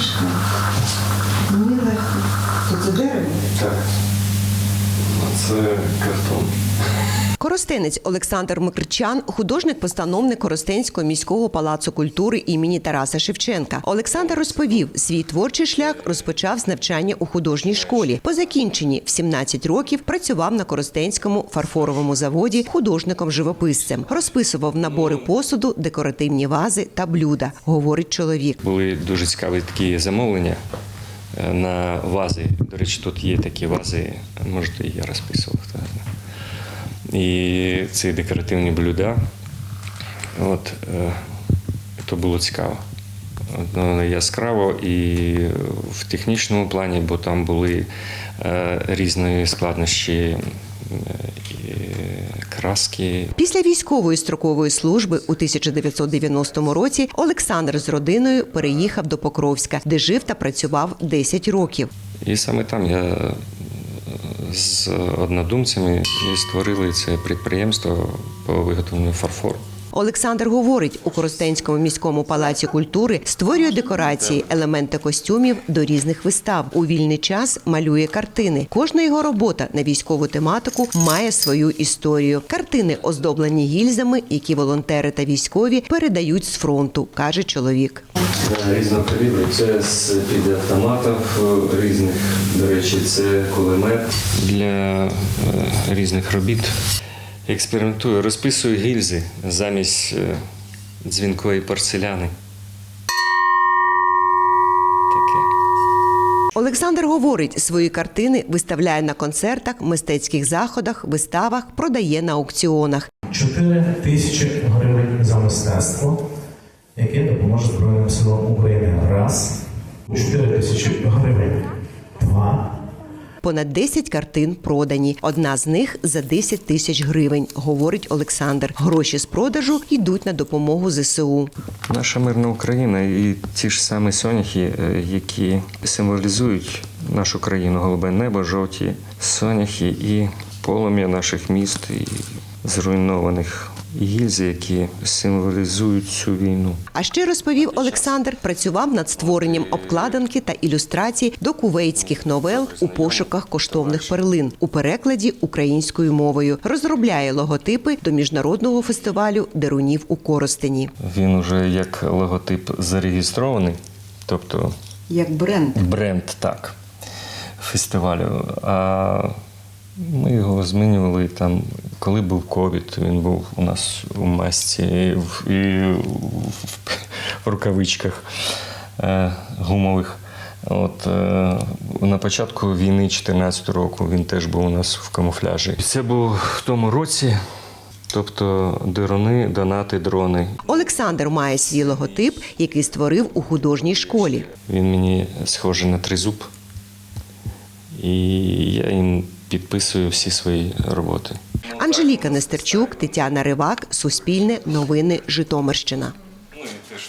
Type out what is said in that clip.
важке. Мені легко. Це дерево? Так. Це картон. Коростенець Олександр Микрчан, художник-постановник Коростенського міського палацу культури імені Тараса Шевченка. Олександр розповів, свій творчий шлях розпочав з навчання у художній школі. По закінченні в 17 років працював на Коростенському фарфоровому заводі художником-живописцем. Розписував набори посуду, декоративні вази та блюда, говорить чоловік. Були дуже цікаві такі замовлення е, на вази. До речі, тут є такі вази, можете, я розписував. І ці декоративні блюда. От, е, то було цікаво. Яскраво і в технічному плані, бо там були е, різні складнощі, е, краски, Після військової строкової служби у 1990 році Олександр з родиною переїхав до Покровська, де жив та працював 10 років. І саме там я з однодумцями і створили це підприємство по виготовленню фарфору. Олександр говорить, у Коростенському міському палаці культури створює декорації, елементи костюмів до різних вистав. У вільний час малює картини. Кожна його робота на військову тематику має свою історію. Картини оздоблені гільзами, які волонтери та військові передають з фронту, каже чоловік. Різного калібру. Це з під автоматів різних. До речі, це кулемет для е, різних робіт. Експериментую, розписую гільзи замість е, дзвінкової порцеляни. Олександр говорить, свої картини виставляє на концертах, мистецьких заходах, виставах, продає на аукціонах. 4 тисячі гривень за мистецтво, яке допоможе Збройним силам України. Раз. 4 тисячі гривень. Понад 10 картин продані. Одна з них за 10 тисяч гривень, говорить Олександр. Гроші з продажу йдуть на допомогу ЗСУ. Наша мирна Україна і ті ж самі соняхи, е, які символізують нашу країну, голубе небо, жовті соняхи і полум'я наших міст і зруйнованих гільзи, які символізують цю війну. А ще розповів Олександр, працював над створенням обкладинки та ілюстрацій до кувейтських новел у пошуках коштовних перлин у перекладі українською мовою. Розробляє логотипи до міжнародного фестивалю дерунів у Коростені. Він уже як логотип зареєстрований, тобто Як бренд. бренд так фестивалю. А ми його змінювали там, коли був ковід, він був у нас у масці і в, і в, в рукавичках е, гумових. От е, на початку війни 2014 року він теж був у нас в камуфляжі. Це був в тому році. Тобто дерони, донати, дрони. Олександр має свій логотип, який створив у художній школі. Він мені схожий на тризуб, і я їм підписую всі свої роботи. Анжеліка Нестерчук, Тетяна Ривак, Суспільне, Новини, Житомирщина.